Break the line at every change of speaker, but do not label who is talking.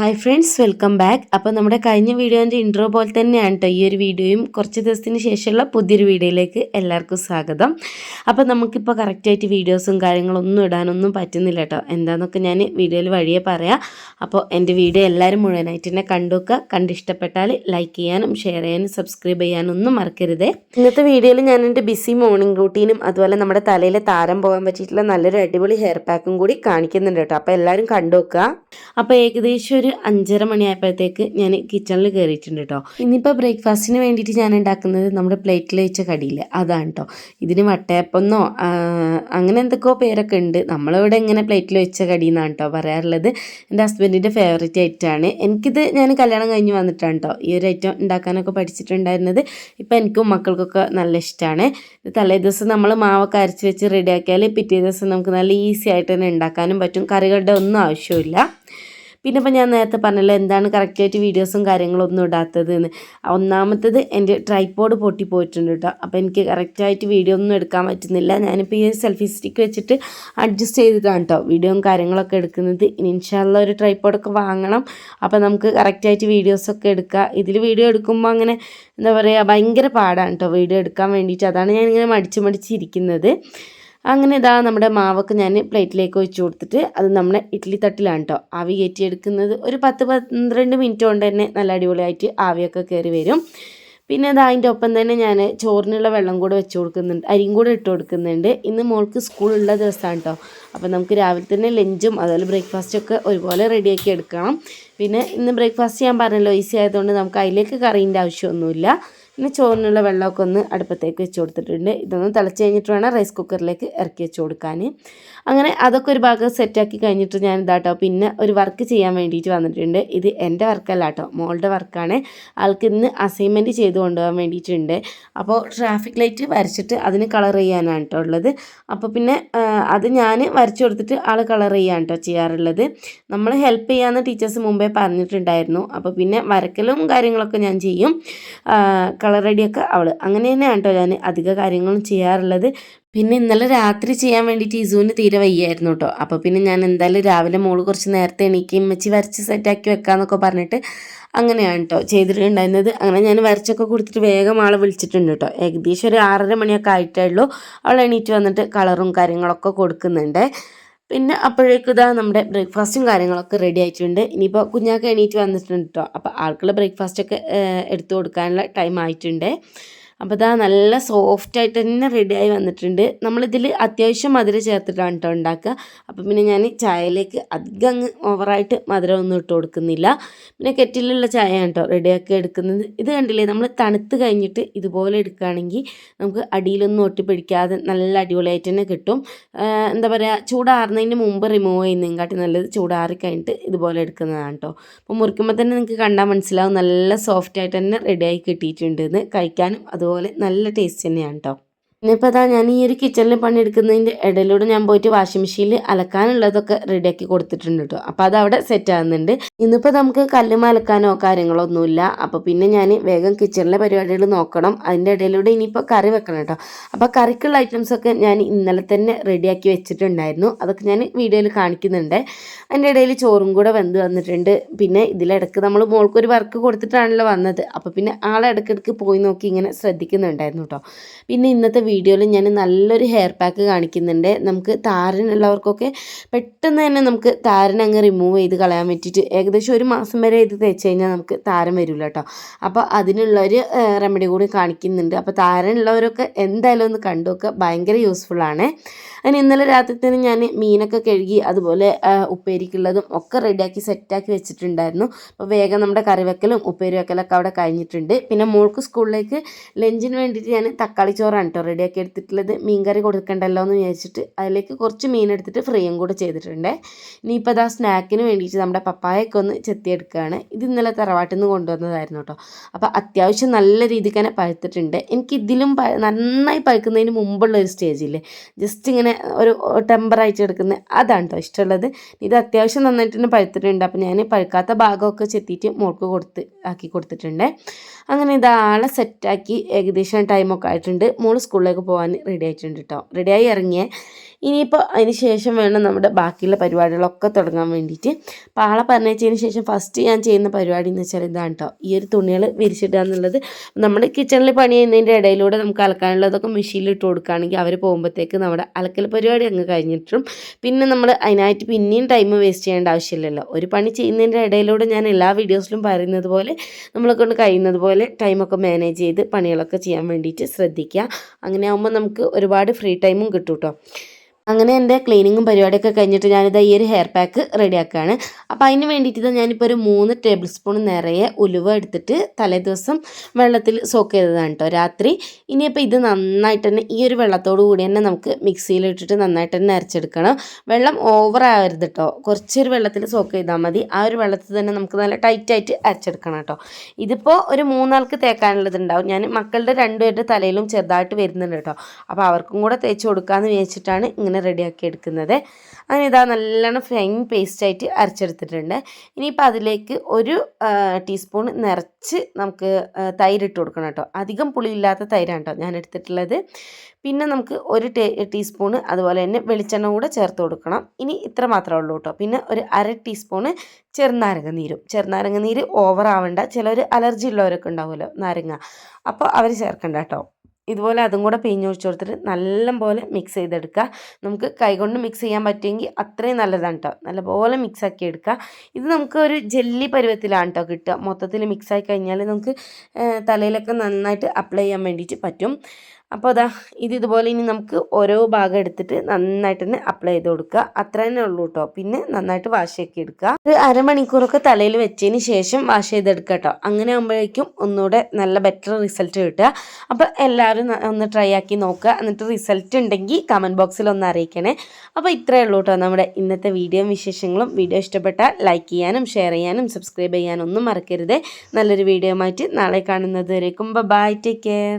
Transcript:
Hi friends welcome back അപ്പോൾ നമ്മുടെ കഴിഞ്ഞ വീഡിയോന്റെ ഇൻട്രോ പോലെ തന്നെയാണ് കേട്ടോ ഈ ഒരു വീഡിയോയും കുറച്ച് ദിവസത്തിന് ശേഷമുള്ള പുതിയൊരു വീഡിയോയിലേക്ക് എല്ലാവർക്കും സ്വാഗതം. അപ്പോൾ നമുക്കിപ്പോൾ കറക്റ്റായിട്ട് വീഡിയോസും കാര്യങ്ങളൊന്നും ഇടാനൊന്നും പറ്റുന്നില്ല കേട്ടോ എന്താണെന്നൊക്കെ ഞാൻ വീഡിയോയിൽ വഴിയെ പറയാം. അപ്പോൾ എന്റെ വീഡിയോ എല്ലാവരും മുഴുവനായിട്ട് തന്നെ കണ്ടുവെക്കുക. കണ്ടിഷ്ടപ്പെട്ടാൽ ലൈക്ക് ചെയ്യാനും ഷെയർ ചെയ്യാനും സബ്സ്ക്രൈബ് ചെയ്യാനും ഒന്നും മറക്കരുത്. ഇന്നത്തെ വീഡിയോയിൽ ഞാൻ എന്റെ ബിസി മോർണിംഗ് റൂട്ടീനും അതുപോലെ നമ്മുടെ തലയിലെ താരം പോകാൻ പറ്റിയിട്ടുള്ള നല്ലൊരു അടിപൊളി ഹെയർ പാക്കും കൂടി കാണിക്കുന്നുണ്ട് കേട്ടോ അപ്പോൾ എല്ലാവരും കണ്ടുവെക്കുക. അപ്പോൾ ഏകദേശം ഒരു അഞ്ചര മണിയായപ്പോഴത്തേക്ക് ഞാൻ കിച്ചണിൽ കയറിയിട്ടുണ്ട് കേട്ടോ ഇന്നിപ്പോൾ ബ്രേക്ക്ഫാസ്റ്റിന് വേണ്ടിയിട്ട് ഞാൻ ഉണ്ടാക്കുന്നത് നമ്മുടെ പ്ലേറ്റിൽ വെച്ച കടിയില്ല അതാണ് കേട്ടോ ഇതിന് വട്ടയപ്പെന്നോ അങ്ങനെ എന്തൊക്കെയോ പേരൊക്കെ ഉണ്ട്. നമ്മളിവിടെ ഇങ്ങനെ പ്ലേറ്റിൽ വെച്ച കടി എന്നാണ് കേട്ടോ പറയാറുള്ളത്. എന്റെ ഹസ്ബൻഡിന്റെ ഫേവറേറ്റ് ഐറ്റമാണ് എനിക്കിത് ഞാൻ കല്യാണം കഴിഞ്ഞ് വന്നിട്ടാണ് കേട്ടോ ഈ ഒരു ഐറ്റം ഉണ്ടാക്കാനൊക്കെ പഠിച്ചിട്ടുണ്ടായിരുന്നത്. ഇപ്പം എനിക്കും മക്കൾക്കൊക്കെ നല്ല ഇഷ്ടമാണ് തലേ ദിവസം നമ്മൾ മാവൊക്കെ അരച്ച് വെച്ച് റെഡിയാക്കിയാൽ പിറ്റേ ദിവസം നമുക്ക് നല്ല ഈസി ആയിട്ട് തന്നെ ഉണ്ടാക്കാനും പറ്റും. കറികളുടെ ഒന്നും ആവശ്യമില്ല പിന്നെ ഇപ്പം ഞാൻ നേരത്തെ പറഞ്ഞല്ലോ എന്താണ് കറക്റ്റായിട്ട് വീഡിയോസും കാര്യങ്ങളൊന്നും ഇടാത്തത് എന്ന് ഒന്നാമത്തത് എന്റെ ട്രൈപ്പോഡ് പൊട്ടിപ്പോയിട്ടുണ്ട് കേട്ടോ. അപ്പോൾ എനിക്ക് കറക്റ്റായിട്ട് വീഡിയോ ഒന്നും എടുക്കാൻ പറ്റുന്നില്ല. ഞാനിപ്പോൾ ഈ സെൽഫി സ്റ്റിക്ക് വെച്ചിട്ട് അഡ്ജസ്റ്റ് ചെയ്തിട്ടാണ് കേട്ടോ. വീഡിയോയും കാര്യങ്ങളൊക്കെ എടുക്കുന്നത്. ഇനി ഇൻഷാല്ല ഒരു ട്രൈപ്പോഡൊക്കെ വാങ്ങണം. അപ്പോൾ നമുക്ക് കറക്റ്റായിട്ട് വീഡിയോസൊക്കെ എടുക്കുക ഇതിൽ വീഡിയോ എടുക്കുമ്പോൾ അങ്ങനെ എന്താ പറയുക ഭയങ്കര പാടാണ് കേട്ടോ. വീഡിയോ എടുക്കാൻ വേണ്ടിയിട്ട്. അതാണ് ഞാനിങ്ങനെ മടിച്ച് മടിച്ചിരിക്കുന്നത് അങ്ങനെ ഇതാ നമ്മുടെ മാവൊക്കെ ഞാൻ പ്ലേറ്റിലേക്ക് ഒഴിച്ച് കൊടുത്തിട്ട് അത് നമ്മുടെ ഇഡ്ഡലി തട്ടിലാണ് കേട്ടോ ആവി കയറ്റിയെടുക്കുന്നത് ഒരു പത്ത് പന്ത്രണ്ട് മിനിറ്റ് കൊണ്ട് തന്നെ നല്ല അടിപൊളിയായിട്ട് ആവിയൊക്കെ കയറി വരും. പിന്നെ അത് അതിന്റെ ഒപ്പം തന്നെ ഞാൻ ചോറിനുള്ള വെള്ളം കൂടെ വെച്ച് കൊടുക്കുന്നുണ്ട്. അരിയും കൂടെ ഇട്ട് കൊടുക്കുന്നുണ്ട്. ഇന്ന് മോൾക്ക് സ്കൂളുള്ള ദിവസമാണ് കേട്ടോ അപ്പോൾ നമുക്ക് രാവിലെ തന്നെ ലഞ്ചും അതുപോലെ ബ്രേക്ക്ഫാസ്റ്റും ഒക്കെ ഒരുപോലെ റെഡിയാക്കി എടുക്കണം. പിന്നെ ഇന്ന് ബ്രേക്ക്ഫാസ്റ്റ് ഞാൻ പറഞ്ഞല്ലോ ഈസി ആയതുകൊണ്ട് നമുക്ക് അതിലേക്ക് കറീന്റെ ആവശ്യമൊന്നുമില്ല. പിന്നെ ചോറിനുള്ള വെള്ളമൊക്കെ ഒന്ന് അടുപ്പത്തേക്ക് വെച്ച് കൊടുത്തിട്ടുണ്ട്. ഇതൊന്ന് തിളച്ച് കഴിഞ്ഞിട്ട് വേണം റൈസ് കുക്കറിലേക്ക് ഇറക്കി വെച്ച് കൊടുക്കാൻ. അങ്ങനെ അതൊക്കെ ഒരു ഭാഗം സെറ്റാക്കി കഴിഞ്ഞിട്ട് ഞാൻ ഇതാട്ടോ പിന്നെ ഒരു വർക്ക് ചെയ്യാൻ വേണ്ടിയിട്ട് വന്നിട്ടുണ്ട്. ഇത് എന്റെ വർക്കല്ല കേട്ടോ മോളുടെ വർക്കാണ് ആൾക്ക് ഇന്ന് അസൈൻമെന്റ് ചെയ്ത് കൊണ്ടുപോകാൻ വേണ്ടിയിട്ടുണ്ട്. അപ്പോൾ ട്രാഫിക് ലൈറ്റ് വരച്ചിട്ട് അതിന് കളർ ചെയ്യാനാണ് കേട്ടോ ഉള്ളത്. അപ്പോൾ പിന്നെ അത് ഞാൻ വരച്ചു കൊടുത്തിട്ട് ആൾ കളർ ചെയ്യാൻ കേട്ടോ ചെയ്യാറുള്ളത്. നമ്മൾ ഹെൽപ്പ് ചെയ്യാമെന്ന് ടീച്ചേഴ്സ് മുമ്പേ പറഞ്ഞിട്ടുണ്ടായിരുന്നു. അപ്പോൾ പിന്നെ വരക്കലും കാര്യങ്ങളൊക്കെ ഞാൻ ചെയ്യും. കളർ റെഡിയൊക്കെ അവൾ അങ്ങനെ തന്നെയാണ് കേട്ടോ ഞാൻ അധിക കാര്യങ്ങളും ചെയ്യാറുള്ളത്. പിന്നെ ഇന്നലെ രാത്രി ചെയ്യാൻ വേണ്ടിയിട്ട് ഇസുവിന് തീരെ വയ്യായിരുന്നു കേട്ടോ. അപ്പോൾ പിന്നെ ഞാൻ എന്തായാലും രാവിലെ മോൾ കുറച്ച് നേരത്തെ എണീക്കുകയും വെച്ച് വരച്ച് സെറ്റാക്കി വെക്കാമെന്നൊക്കെ പറഞ്ഞിട്ട് അങ്ങനെയാണ് കേട്ടോ ചെയ്തിട്ടുണ്ടായിരുന്നത്. അങ്ങനെ ഞാൻ വരച്ചൊക്കെ കൊടുത്തിട്ട് വേഗം ആളെ വിളിച്ചിട്ടുണ്ട് കേട്ടോ. ഏകദേശം ഒരു ആറര മണിയൊക്കെ ആയിട്ടേ ഉള്ളൂ. അവൾ എണീറ്റ് വന്നിട്ട് കളറും കാര്യങ്ങളൊക്കെ കൊടുക്കുന്നുണ്ട്. പിന്നെ അപ്പോഴേക്കും ഇതാ നമ്മുടെ ബ്രേക്ക്ഫാസ്റ്റും കാര്യങ്ങളൊക്കെ റെഡി ആയിട്ടുണ്ട്. ഇനിയിപ്പോൾ കുഞ്ഞാക്ക് എണീറ്റ് വന്നിട്ടുണ്ട് കേട്ടോ അപ്പോൾ ആൾക്കുള്ള ബ്രേക്ക്ഫാസ്റ്റൊക്കെ എടുത്തു കൊടുക്കാനുള്ള ടൈം ആയിട്ടുണ്ട്. അപ്പോൾ ഇതാ നല്ല സോഫ്റ്റ് ആയിട്ട് തന്നെ റെഡിയായി വന്നിട്ടുണ്ട്. നമ്മളിതിൽ അത്യാവശ്യം മധുരം ചേർത്തിട്ടാണ് കേട്ടോ ഉണ്ടാക്കുക. അപ്പോൾ പിന്നെ ഞാൻ ചായയിലേക്ക് അധികം അങ്ങ് ഓവറായിട്ട് മധുരം ഒന്നും ഇട്ട് കൊടുക്കുന്നില്ല. പിന്നെ കെറ്റിലുള്ള ചായയാണ് കേട്ടോ റെഡിയാക്കി എടുക്കുന്നത്. ഇത് കണ്ടില്ലേ നമ്മൾ തണുത്ത് കഴിഞ്ഞിട്ട് ഇതുപോലെ എടുക്കുകയാണെങ്കിൽ നമുക്ക് അടിയിലൊന്നും ഒട്ടിപ്പിടിക്കാതെ നല്ല അടിപൊളിയായിട്ട് തന്നെ കിട്ടും. എന്താ പറയുക ചൂടാറുന്നതിന് മുമ്പ് റിമൂവ് ചെയ്യുന്നതിനെക്കാട്ടി നല്ലത് ചൂടാറി കഴിഞ്ഞിട്ട് ഇതുപോലെ എടുക്കുന്നതാണ് കേട്ടോ അപ്പോൾ മുറിക്കുമ്പോൾ തന്നെ നിങ്ങൾക്ക് കണ്ടാൽ മനസ്സിലാവും നല്ല സോഫ്റ്റ് ആയിട്ട് തന്നെ റെഡിയായി കിട്ടിയിട്ടുണ്ട് കഴിക്കാനും അതുപോലെ അതുപോലെ നല്ല ടേസ്റ്റ് തന്നെയാണ് കേട്ടോ ഇനിയിപ്പോൾ ഞാൻ ഈ ഒരു കിച്ചണിൽ പണിയെടുക്കുന്നതിന്റെ ഇടയിലൂടെ ഞാൻ പോയിട്ട് വാഷിംഗ് മെഷീനിൽ അലക്കാനുള്ളതൊക്കെ റെഡിയാക്കി കൊടുത്തിട്ടുണ്ട് കേട്ടോ അപ്പോൾ അത് അവിടെ സെറ്റ് ആകുന്നുണ്ട് ഇന്നിപ്പോൾ നമുക്ക് കല്ലുമ അലക്കാനോ കാര്യങ്ങളോ ഒന്നുമില്ല. അപ്പോൾ പിന്നെ ഞാൻ വേഗം കിച്ചണിലെ പരിപാടികൾ നോക്കണം. അതിന്റെ ഇടയിലൂടെ ഇനിയിപ്പോൾ കറി വെക്കണം കേട്ടോ അപ്പോൾ കറിക്കുള്ള ഐറ്റംസൊക്കെ ഞാൻ ഇന്നലെ തന്നെ റെഡിയാക്കി വെച്ചിട്ടുണ്ടായിരുന്നു. അതൊക്കെ ഞാൻ വീഡിയോയിൽ കാണിക്കുന്നുണ്ട്. അതിന്റെ ഇടയിൽ ചോറും കൂടെ വെന്ത് വന്നിട്ടുണ്ട്. പിന്നെ ഇതിലിടക്ക് നമ്മൾ മോൾക്കൊരു വർക്ക് കൊടുത്തിട്ടാണല്ലോ വന്നത്. അപ്പോൾ പിന്നെ ആളെ ഇടയ്ക്കിടയ്ക്ക് പോയി നോക്കി ഇങ്ങനെ ശ്രദ്ധിക്കുന്നുണ്ടായിരുന്നു കേട്ടോ പിന്നെ ഇന്നത്തെ വീഡിയോയിൽ ഞാൻ നല്ലൊരു ഹെയർ പാക്ക് കാണിക്കുന്നുണ്ട്. നമുക്ക് താരനുള്ളവർക്കൊക്കെ പെട്ടെന്ന് തന്നെ നമുക്ക് താരൻ അങ്ങ് റിമൂവ് ചെയ്ത് കളയാൻ പറ്റിയിട്ട് ഏകദേശം ഒരു മാസം വരെ ഇത് തേച്ച് കഴിഞ്ഞാൽ നമുക്ക് താരം വരില്ല കേട്ടോ. അപ്പോൾ അതിനുള്ളൊരു റെമഡി കൂടി കാണിക്കുന്നുണ്ട്. അപ്പോൾ താരനുള്ളവരൊക്കെ എന്തായാലും ഒന്ന് കണ്ടു നോക്കുക ഭയങ്കര ആണ്. അതിന് ഇന്നലെ രാത്രി തന്നെ ഞാൻ മീനൊക്കെ കഴുകി അതുപോലെ ഉപ്പേരിക്കുള്ളതും ഒക്കെ റെഡിയാക്കി സെറ്റാക്കി വെച്ചിട്ടുണ്ടായിരുന്നു. അപ്പോൾ വേഗം നമ്മുടെ കറി വെക്കലും ഉപ്പേരി വെക്കലൊക്കെ അവിടെ കഴിഞ്ഞിട്ടുണ്ട്. പിന്നെ മോൾക്ക് സ്കൂളിലേക്ക് ലഞ്ചിന് വേണ്ടിയിട്ട് ഞാൻ തക്കാളി ചോറാണ് കേട്ടോ റെഡിയാക്കി എടുത്തിട്ടുള്ളത് മീൻ കറി കൊടുക്കണ്ടല്ലോ എന്ന് വിചാരിച്ചിട്ട് അതിലേക്ക് കുറച്ച് മീൻ എടുത്തിട്ട് ഫ്രൈയും കൂടെ ചെയ്തിട്ടുണ്ട്. ഇനിയിപ്പോൾ അതാ സ്നാക്കിന് വേണ്ടിയിട്ട് നമ്മുടെ പപ്പായൊക്കെ ഒന്ന് ചെത്തിയെടുക്കുകയാണ്. ഇത് ഇന്നലെ തറവാട്ടിൽ നിന്ന് കൊണ്ടുവന്നതായിരുന്നു കേട്ടോ. അപ്പോൾ അത്യാവശ്യം നല്ല രീതിക്ക് തന്നെ പഴുത്തിട്ടുണ്ട്. എനിക്ക് ഇതിലും നന്നായി പഴുക്കുന്നതിന് മുമ്പുള്ള ഒരു സ്റ്റേജില്ലേ ജസ്റ്റ് ഇങ്ങനെ ഒരു ടെമ്പറായിട്ട് എടുക്കുന്ന അതാണ് കേട്ടോ ഇഷ്ടമുള്ളത്. ഇത് അത്യാവശ്യം നന്നായിട്ട് തന്നെ പഴുത്തിട്ടുണ്ട്. അപ്പോൾ ഞാൻ പഴുക്കാത്ത ഭാഗമൊക്കെ ചെത്തിയിട്ട് മോൾക്ക് കൊടുത്ത് ആക്കി കൊടുത്തിട്ടുണ്ട്. അങ്ങനെ ഇതാളെ സെറ്റാക്കി ഏകദേശം ടൈമൊക്കെ ആയിട്ടുണ്ട്. മോൾ സ്കൂളിലേക്ക് പോകാൻ റെഡി ആയിട്ടുണ്ട് കേട്ടോ റെഡിയായി ഇറങ്ങിയേ. ഇനിയിപ്പോൾ അതിന് ശേഷം വേണം നമ്മുടെ ബാക്കിയുള്ള പരിപാടികളൊക്കെ തുടങ്ങാൻ വേണ്ടിയിട്ട്. അപ്പോൾ ആളെ പറഞ്ഞതിന് ശേഷം ഫസ്റ്റ് ഞാൻ ചെയ്യുന്ന പരിപാടി എന്ന് വെച്ചാൽ ഇതാണ് കേട്ടോ ഈ ഒരു തുണികൾ വിരിച്ചിടുക എന്നുള്ളത്. നമ്മുടെ കിച്ചണിൽ പണി ചെയ്യുന്നതിന്റെ ഇടയിലൂടെ നമുക്ക് അലക്കാനുള്ളതൊക്കെ മെഷീനിൽ ഇട്ട് കൊടുക്കുകയാണെങ്കിൽ അവർ പോകുമ്പോഴത്തേക്ക് നമ്മുടെ അലക്കൽ പരിപാടി അങ്ങ് കഴിഞ്ഞിട്ടും. പിന്നെ നമ്മൾ അതിനായിട്ട് പിന്നെയും ടൈം വേസ്റ്റ് ചെയ്യേണ്ട ആവശ്യമില്ലല്ലോ. ഒരു പണി ചെയ്യുന്നതിന്റെ ഇടയിലൂടെ ഞാൻ എല്ലാ വീഡിയോസിലും പറയുന്നത് പോലെ നമ്മളെ കൊണ്ട് കഴിയുന്നത് പോലെ ടൈമൊക്കെ മാനേജ് ചെയ്ത് പണികളൊക്കെ ചെയ്യാൻ വേണ്ടിയിട്ട് ശ്രദ്ധിക്കുക. അങ്ങനെ ആകുമ്പോൾ നമുക്ക് ഒരുപാട് ഫ്രീ ടൈമും കിട്ടും കേട്ടോ അങ്ങനെ എന്റെ ക്ലീനിങ്ങും പരിപാടിയൊക്കെ കഴിഞ്ഞിട്ട് ഞാനിത് ഈ ഒരു ഹെയർ പാക്ക് റെഡിയാക്കുകയാണ് അപ്പോൾ അതിന് വേണ്ടിയിട്ട് ഇത് ഞാനിപ്പോൾ ഒരു മൂന്ന് ടേബിൾ സ്പൂൺ നിറയെ ഉലുവ എടുത്തിട്ട് തലേ ദിവസം വെള്ളത്തിൽ സോക്ക് ചെയ്തതാണ് കേട്ടോ രാത്രി. ഇനിയിപ്പോൾ ഇത് നന്നായിട്ട് തന്നെ ഈ ഒരു വെള്ളത്തോടു കൂടി തന്നെ നമുക്ക് മിക്സിയിൽ ഇട്ടിട്ട് നന്നായിട്ട് തന്നെ അരച്ചെടുക്കണം. വെള്ളം ഓവർ ആവരുത് കേട്ടോ കുറച്ചൊരു വെള്ളത്തിൽ സോക്ക് ചെയ്താൽ മതി. ആ ഒരു വെള്ളത്തിൽ തന്നെ നമുക്ക് നല്ല ടൈറ്റായിട്ട് അരച്ചെടുക്കണം കേട്ടോ ഇതിപ്പോൾ ഒരു മൂന്നാൾക്ക് തേക്കാനുള്ളത് ഉണ്ടാവും ഞാൻ മക്കളുടെ രണ്ടുപേരുടെ തലയിലും ചെറുതായിട്ട് വരുന്നുണ്ട് കേട്ടോ അപ്പോൾ അവർക്കും കൂടെ തേച്ച് കൊടുക്കാമെന്ന് വിചാരിച്ചിട്ടാണ് റെഡിയാക്കി എടുക്കുന്നത്. അങ്ങനെ ഇതാ നല്ലോണം ഫൈൻ പേസ്റ്റായിട്ട് അരച്ചെടുത്തിട്ടുണ്ട്. ഇനിയിപ്പോൾ അതിലേക്ക് ഒരു ടീസ്പൂൺ നിറച്ച് നമുക്ക് തൈരിട്ട് കൊടുക്കണം കേട്ടോ. അധികം പുളിയില്ലാത്ത തൈരാണ് കേട്ടോ ഞാൻ എടുത്തിട്ടുള്ളത്. പിന്നെ നമുക്ക് ഒരു ടേ ടീസ്പൂണ് അതുപോലെ തന്നെ വെളിച്ചെണ്ണ കൂടെ ചേർത്ത് കൊടുക്കണം. ഇനി ഇത്ര മാത്രമേ ഉള്ളൂ കേട്ടോ. പിന്നെ ഒരു അര ടീസ്പൂണ് ചെറുനാരങ്ങ നീരും. ചെറുനാരങ്ങ നീര് ഓവർ ആവണ്ട. ചിലർ അലർജി ഉള്ളവരൊക്കെ ഉണ്ടാവുമല്ലോ നാരങ്ങ. അപ്പോൾ അവർ ചേർക്കണ്ട കേട്ടോ. ഇതുപോലെ അതും കൂടെ പിഴിഞ്ഞൊഴിച്ച് കൊടുത്തിട്ട് നല്ല പോലെ മിക്സ് ചെയ്തെടുക്കുക. നമുക്ക് കൈകൊണ്ട് മിക്സ് ചെയ്യാൻ പറ്റുമെങ്കിൽ അത്രയും നല്ലതാണ് കേട്ടോ നല്ലപോലെ മിക്സ് ആക്കി എടുക്കുക. ഇത് നമുക്ക് ഒരു ജെല്ലി പരുവത്തിലാണ് കേട്ടോ കിട്ടുക. മൊത്തത്തിൽ മിക്സ് ആയി കഴിഞ്ഞാൽ നമുക്ക് തലയിലൊക്കെ നന്നായിട്ട് അപ്ലൈ ചെയ്യാൻ വേണ്ടിയിട്ട് പറ്റും. അപ്പോൾ അതാ ഇത് ഇതുപോലെ ഇനി നമുക്ക് ഓരോ ഭാഗം എടുത്തിട്ട് നന്നായിട്ട് തന്നെ അപ്ലൈ ചെയ്ത് കൊടുക്കുക. അത്ര തന്നെ ഉള്ളൂ കേട്ടോ പിന്നെ നന്നായിട്ട് വാഷ് ആക്കി എടുക്കുക. ഒരു അരമണിക്കൂറൊക്കെ തലയിൽ വെച്ചതിന് ശേഷം വാഷ് ചെയ്തെടുക്കുക കേട്ടോ അങ്ങനെ ആകുമ്പോഴേക്കും ഒന്നുകൂടെ നല്ല ബെറ്റർ റിസൾട്ട് കിട്ടുക. അപ്പോൾ എല്ലാവരും ഒന്ന് ട്രൈ ആക്കി നോക്കുക. എന്നിട്ട് റിസൾട്ട് ഉണ്ടെങ്കിൽ കമന്റ് ബോക്സിൽ ഒന്ന് അറിയിക്കണേ. അപ്പോൾ ഇത്രയേ ഉള്ളൂ കേട്ടോ നമ്മുടെ ഇന്നത്തെ വീഡിയോ വിശേഷങ്ങളും. വീഡിയോ ഇഷ്ടപ്പെട്ടാൽ ലൈക്ക് ചെയ്യാനും ഷെയർ ചെയ്യാനും സബ്സ്ക്രൈബ് ചെയ്യാനും ഒന്നും മറക്കരുത്. നല്ലൊരു വീഡിയോ മാറ്റി നാളെ കാണുന്നത് വരേക്കും. Bye take care